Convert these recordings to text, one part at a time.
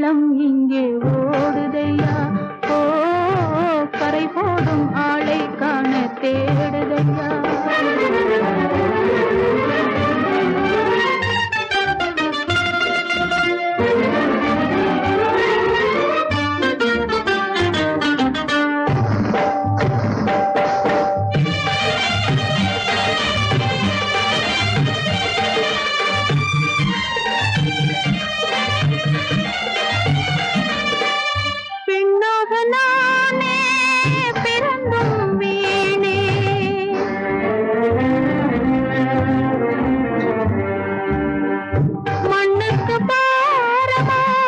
வெள்ளம் இங்கே ஓடுதையா? ஓ கரை போடும் ஆளை காண தேடுதையா?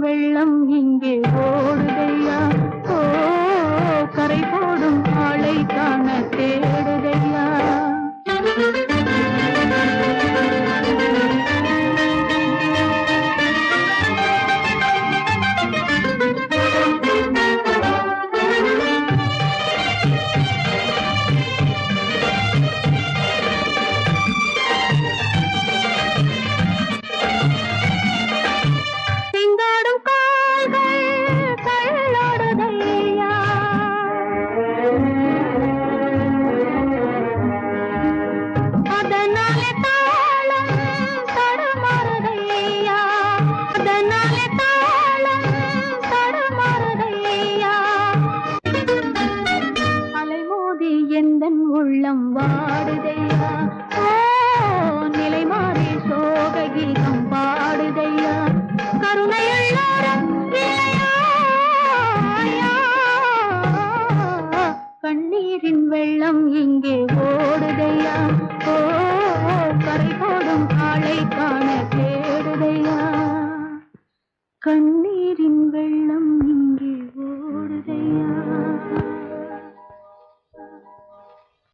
வெள்ளம் இங்கே வாடுதே